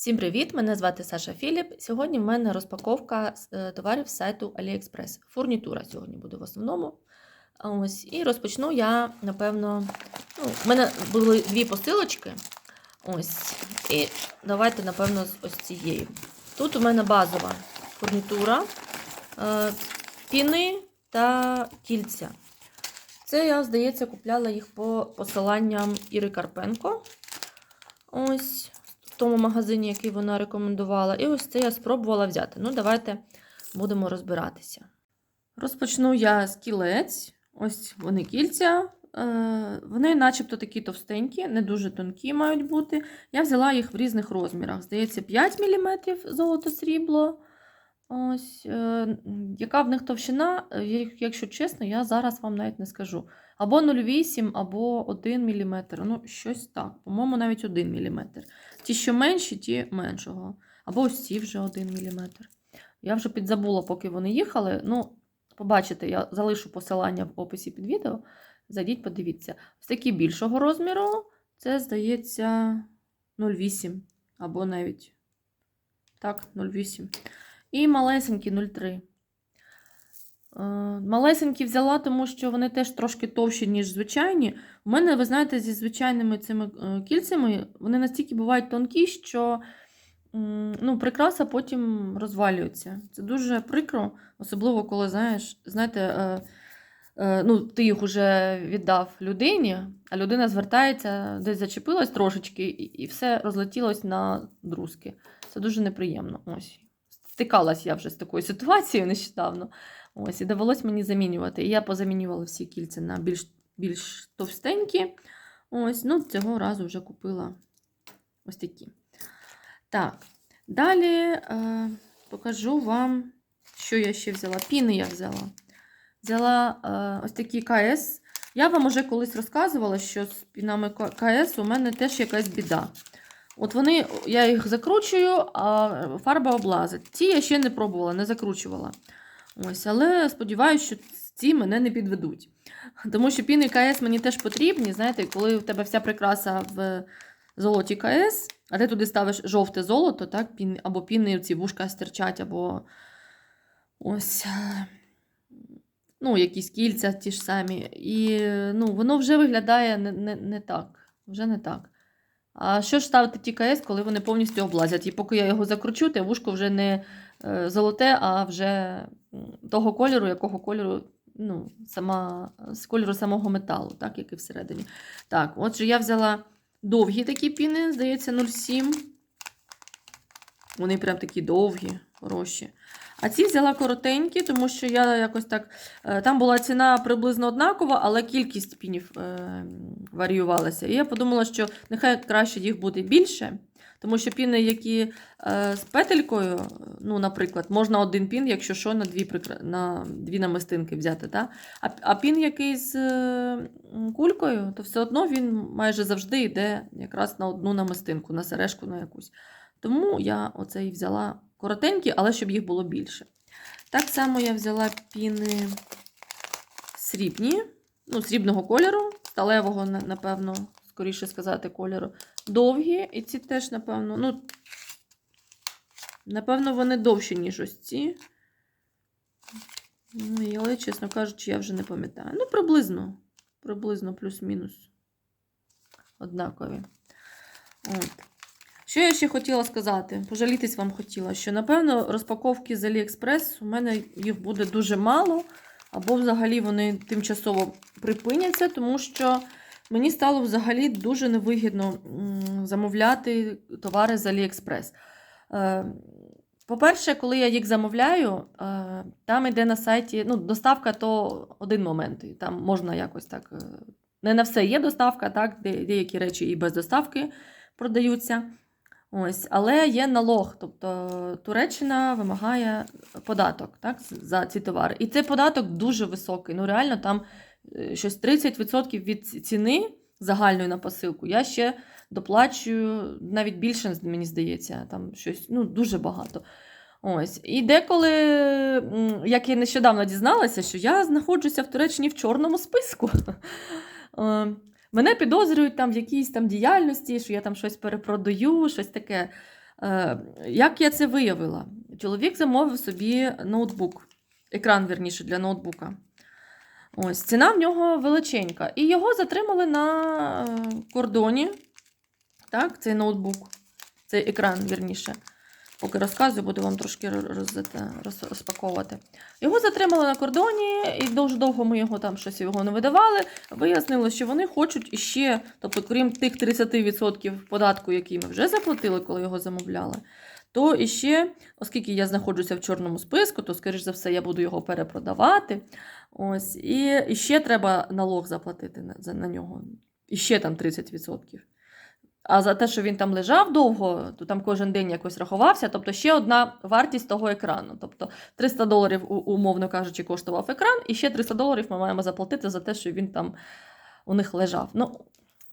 Всім привіт! Мене звати Саша Філіп. Сьогодні в мене розпаковка е, товарів з сайту AliExpress. Фурнітура сьогодні буде в основному. Ось, і розпочну я, напевно, ну, в мене були дві посилочки. Ось. І давайте, напевно, з ось цієї. Тут у мене базова фурнітура, е, піни та кільця. Це я, здається, купляла їх по посиланням Іри Карпенко. Ось тому магазині, який вона рекомендувала. І ось це я спробувала взяти. Ну, давайте будемо розбиратися. Розпочну я з кілець. Ось вони кільця. Е, Вони, начебто, такі товстенькі, не дуже тонкі мають бути. Я взяла їх в різних розмірах. Здається, 5 мм золото-срібло. Ось, е, яка в них товщина, е, якщо чесно, я зараз вам навіть не скажу. Або 0,8, або 1 мм. Ну, щось так. По-моєму, навіть 1 мм. Ті, що менші, ті меншого. Або ось ці вже 1 мм. Я вже підзабула, поки вони їхали. Ну, побачите, я залишу посилання в описі під відео. Зайдіть, подивіться. Ось такі більшого розміру. Це, здається, 0,8. Або навіть так, 0,8. І малесенькі 0,3. Е, Малесенькі взяла, тому що вони теж трошки товщі, ніж звичайні. У мене, ви знаєте, зі звичайними цими е, кільцями вони настільки бувають тонкі, що ну, прикраса потім розвалюється. Це дуже прикро, особливо коли, знаєш, знаєте, е, ну, ти їх вже віддав людині, а людина звертається, десь зачепилась трошечки, і все розлетілось на друзки. Це дуже неприємно. Ось. Стикалась я вже з такою ситуацією нещодавно. Ось, і довелось мені замінювати. І я позамінювала всі кільця на більш більш товстенькі. Ось, ну, цього разу вже купила ось такі. Так, далі е, покажу вам, що я ще взяла. Піни я взяла. Взяла е, ось такі КС. Я вам уже колись розказувала, що з пінами КС у мене теж якась біда. От вони, я їх закручую, а фарба облазить. Ці я ще не пробувала, не закручувала. Ось, але сподіваюся, що ці мене не підведуть. Тому що піни КС мені теж потрібні. Знаєте, коли в тебе вся прикраса в золоті КС, а ти туди ставиш жовте золото, так, пін, або піни ці вушка стирчать, або ось. Ну, якісь кільця ті ж самі. І ну, воно вже виглядає не, не, не так. Вже не так. А що ж ставити ті коли вони повністю облазять? І поки я його закручу, те вушко вже не е, золоте, а вже того кольору, якого кольору, ну, сама, з кольору самого металу, так, як і всередині. Так, отже, я взяла довгі такі піни, здається, 0,7. Вони прям такі довгі, хороші. А ці взяла коротенькі, тому що я якось так. е, Там була ціна приблизно однакова, але кількість пінів е, варіювалася. І я подумала, що нехай краще їх буде більше. Тому що піни, які е, з петелькою, ну, наприклад, можна один пін, якщо що, на дві, на дві намистинки взяти. Та? А, а пін, який з кулькою, то все одно він майже завжди йде якраз на одну намистинку, на сережку на якусь. Тому я оцей взяла коротенькі, але щоб їх було більше. Так само я взяла піни срібні, ну, срібного кольору, сталевого, напевно, скоріше сказати, кольору. Довгі, і ці теж, напевно, ну, напевно, вони довші, ніж ось ці. Ну, Але, чесно кажучи, я вже не пам'ятаю. Ну, приблизно. Приблизно плюс-мінус. Однакові. От. Що я ще хотіла сказати? Пожалітись вам хотіла, що, напевно, розпаковки з AliExpress у мене їх буде дуже мало, або взагалі вони тимчасово припиняться, тому що мені стало взагалі дуже невигідно замовляти товари з AliExpress. Е, По-перше, коли я їх замовляю, е, там йде на сайті, ну, доставка то один момент, там можна якось так. е, Не на все є доставка, так, де- деякі речі і без доставки продаються. Ось, але є налог, тобто Туреччина вимагає податок так, за ці товари. І цей податок дуже високий. Ну, реально, там е, щось 30% від ціни загальної на посилку. Я ще доплачую навіть більше, мені здається, там щось ну, дуже багато. Ось. І деколи, як я нещодавно дізналася, що я знаходжуся в Туреччині в чорному списку. Мене підозрюють там в якійсь там діяльності, що я там щось перепродаю, щось таке. Е, Як я це виявила? Чоловік замовив собі ноутбук, екран, верніше, для ноутбука. Ось, ціна в нього величенька. І його затримали на е, кордоні. Так, цей ноутбук, цей екран, вірніше. Поки розказую, буду вам трошки роз, роз, розпаковувати. Його затримали на кордоні, і дуже довго ми його там щось його не видавали. Вияснилося, що вони хочуть іще, тобто, крім тих 30% податку, який ми вже заплатили, коли його замовляли, то іще, оскільки я знаходжуся в чорному списку, то, скоріш за все, я буду його перепродавати. Ось, І ще треба налог заплатити на, на нього. І ще там 30%. А за те, що він там лежав довго, то там кожен день якось рахувався. Тобто ще одна вартість того екрану. Тобто 300 доларів, умовно кажучи, коштував екран, і ще 300 доларів ми маємо заплатити за те, що він там у них лежав. Ну,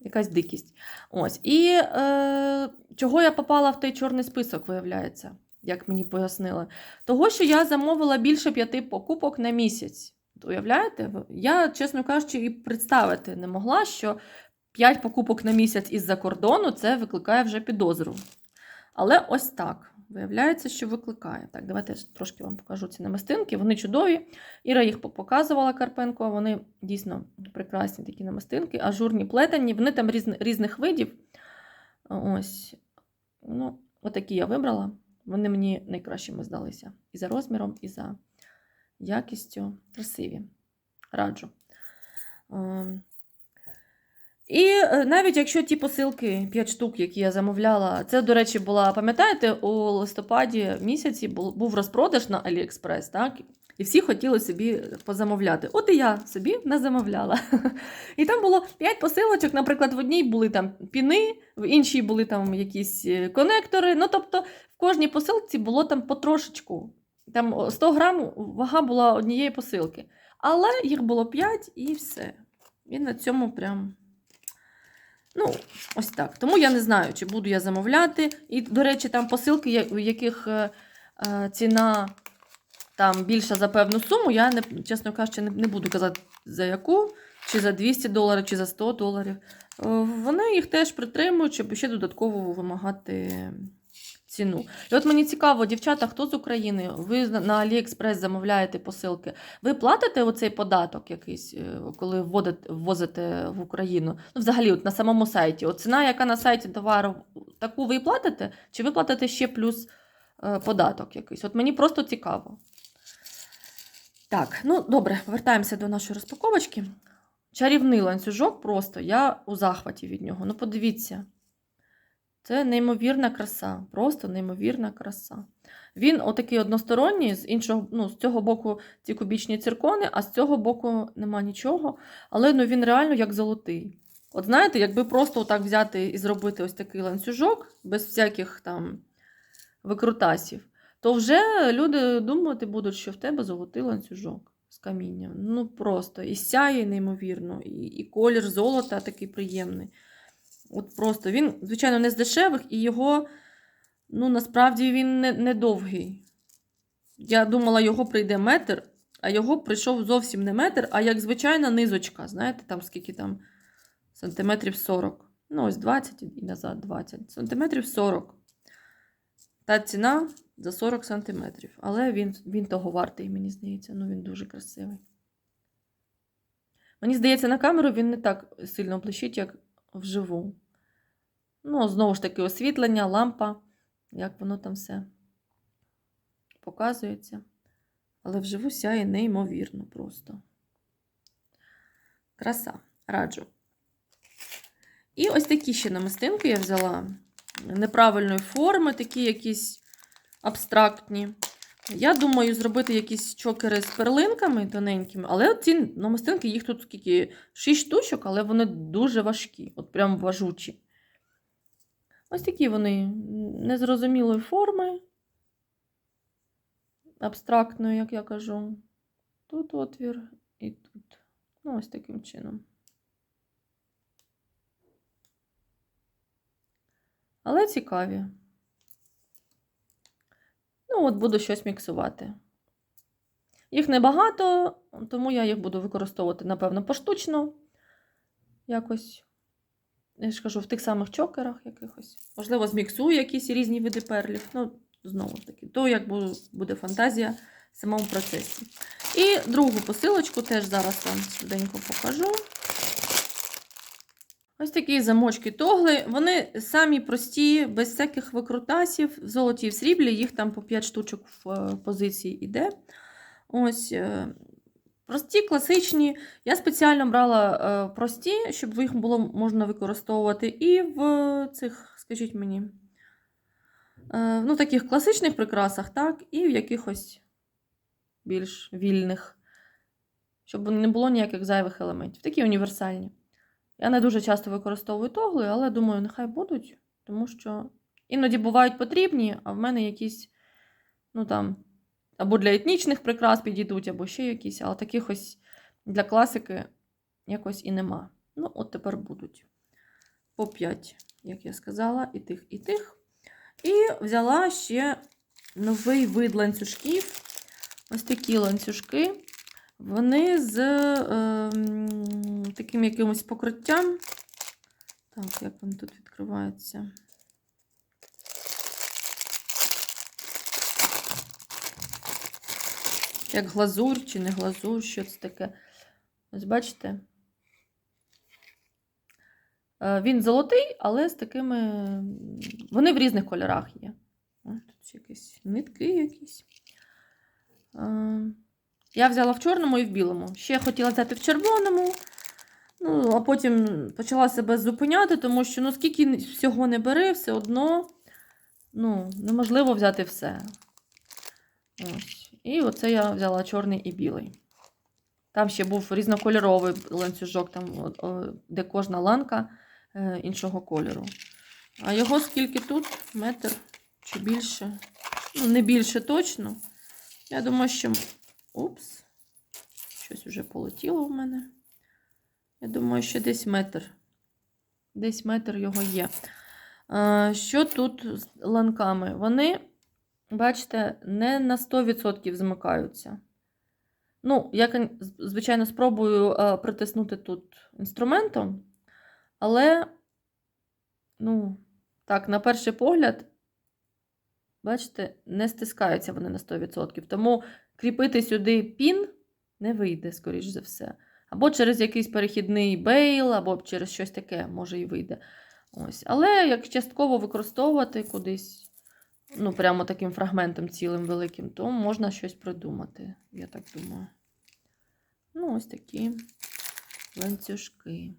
якась дикість. Ось. І е, чого я попала в той чорний список, виявляється, як мені пояснили. Того, що я замовила більше п'яти покупок на місяць. Уявляєте? Я, чесно кажучи, і представити не могла, що 5 покупок на місяць із-за кордону це викликає вже підозру. Але ось так. Виявляється, що викликає. Так, давайте я трошки вам покажу ці намистинки. Вони чудові. Іра їх показувала Карпенко. Вони дійсно прекрасні такі намистинки, ажурні плетені. Вони там різни, різних видів. Ось. Ну, отакі я вибрала. Вони мені найкращими здалися. І за розміром, і за якістю. Красиві. Раджу. І е, навіть якщо ті посилки 5 штук, які я замовляла, це, до речі, була, пам'ятаєте, у листопаді місяці був, розпродаж на AliExpress, так? І всі хотіли собі позамовляти. От і я собі не замовляла. І там було 5 посилочок, наприклад, в одній були там піни, в іншій були там якісь е, конектори. Ну, тобто, в кожній посилці було там потрошечку. Там 100 грам вага була однієї посилки. Але їх було 5 і все. І на цьому прям. Ну, ось так. Тому я не знаю, чи буду я замовляти. І, до речі, там посилки, у яких е, е, ціна там більша за певну суму, я, не, чесно кажучи, не, не буду казати за яку, чи за 200 доларів, чи за 100 доларів. Е, Вони їх теж притримують, щоб ще додатково вимагати ціну. І от мені цікаво, дівчата, хто з України, ви на AliExpress замовляєте посилки. Ви платите оцей податок якийсь, е, коли вводите, ввозите в Україну? Ну, взагалі, от на самому сайті. От ціна, яка на сайті товару, таку ви платите? Чи ви платите ще плюс е, податок якийсь? От мені просто цікаво. Так, ну добре, повертаємося до нашої розпаковочки. Чарівний ланцюжок просто, я у захваті від нього. Ну, подивіться. Це неймовірна краса, просто неймовірна краса. Він отакий односторонній, з іншого, ну, з цього боку ці кубічні циркони, а з цього боку нема нічого. Але ну, він реально як золотий. От знаєте, якби просто отак взяти і зробити ось такий ланцюжок, без всяких там викрутасів, то вже люди думати будуть, що в тебе золотий ланцюжок з камінням. Ну просто і сяє неймовірно, і, і колір золота такий приємний. От просто він, звичайно, не з дешевих, і його, ну, насправді він не, не. Я думала, його прийде метр, а його прийшов зовсім не метр, а як звичайна низочка. Знаєте, там скільки там сантиметрів 40. Ну, ось 20 і назад 20. Сантиметрів 40. Та ціна за 40 сантиметрів. Але він, він того вартий, мені здається. Ну, він дуже красивий. Мені здається, на камеру він не так сильно блищить, як вживу. Ну, знову ж таки, освітлення, лампа, як воно там все показується. Але вживу сяє неймовірно просто. Краса, раджу. І ось такі ще намистинки я взяла неправильної форми, такі якісь абстрактні. Я думаю, зробити якісь чокери з перлинками тоненькими, але ці намистинки, їх тут скільки 6 штучок, але вони дуже важкі, от прям важучі. Ось такі вони незрозумілої форми, абстрактної, як я кажу. Тут отвір і тут. Ну, ось таким чином. Але цікаві. Ну, от буду щось міксувати. Їх небагато, тому я їх буду використовувати, напевно, поштучно. Якось. я ж кажу, в тих самих чокерах якихось. Можливо, зміксую якісь різні види перлів. Ну, знову ж таки, то як буде фантазія в самому процесі. І другу посилочку теж зараз вам швиденько покажу. Ось такі замочки тогли. Вони самі прості, без всяких викрутасів. В золоті і в сріблі, їх там по 5 штучок в е, позиції іде. Ось. е, Прості, класичні. Я спеціально брала е, прості, щоб їх було можна використовувати і в цих, скажіть мені, ну, таких класичних прикрасах, так, і в якихось більш вільних, щоб не було ніяких зайвих елементів. Такі універсальні. Я не дуже часто використовую тогли, але думаю, нехай будуть, тому що іноді бувають потрібні, а в мене якісь, ну там, або для етнічних прикрас підійдуть, або ще якісь, але таких ось для класики якось і нема. Ну, от тепер будуть по 5, як я сказала, і тих, і тих. І взяла ще новий вид ланцюжків. Ось такі ланцюжки. Вони з е, таким якимось покриттям. Так, як вони тут відкриваються? Як глазурь чи не глазурь, що це таке. Ось бачите? Е, Він золотий, але з такими. Вони в різних кольорах є. О, тут якісь нитки якісь. Е, Я взяла в чорному і в білому. Ще хотіла взяти в червоному. Ну, а потім почала себе зупиняти, тому що ну, скільки всього не бери, все одно ну, неможливо взяти все. Ось. І оце я взяла чорний і білий. Там ще був різнокольоровий ланцюжок, там, де кожна ланка е, іншого кольору. А його скільки тут? Метр чи більше? Ну, не більше точно. Я думаю, що. Упс. Щось вже полетіло в мене. Я думаю, що десь метр. Десь метр його є. Що тут з ланками? Вони, бачите, не на 100% змикаються. Ну, я, звичайно, спробую притиснути тут інструментом, але, ну, так, на перший погляд, бачите, не стискаються вони на 100%. Тому кріпити сюди пін не вийде, скоріш за все. Або через якийсь перехідний бейл, або через щось таке, може, і вийде. Ось. Але як частково використовувати кудись, ну, прямо таким фрагментом цілим великим, то можна щось придумати, я так думаю. Ну, ось такі ланцюжки.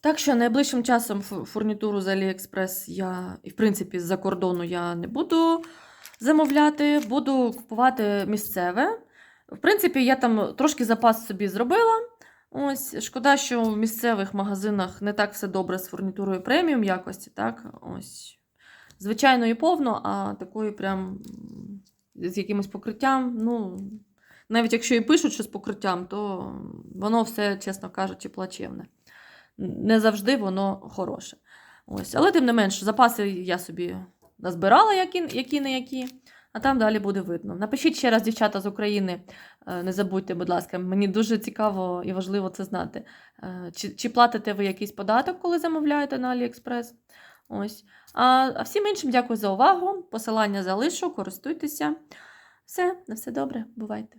Так що найближчим часом фурнітуру з AliExpress я, і в принципі, з-за кордону я не буду замовляти, буду купувати місцеве. В принципі, я там трошки запас собі зробила. Ось, шкода, що в місцевих магазинах не так все добре з фурнітурою преміум якості, так? Ось. Звичайно, і повно, а такою прям з якимось покриттям. Ну, навіть якщо і пишуть, що з покриттям, то воно все, чесно кажучи, плачевне. Не завжди воно хороше. Ось. Але тим не менш, запаси я собі назбирала, які, які не які. А там далі буде видно. Напишіть ще раз, дівчата з України, е, не забудьте, будь ласка, мені дуже цікаво і важливо це знати. Е, Чи, чи платите ви якийсь податок, коли замовляєте на AliExpress? Ось. А, а всім іншим дякую за увагу. Посилання залишу, користуйтеся. Все, на все добре, бувайте.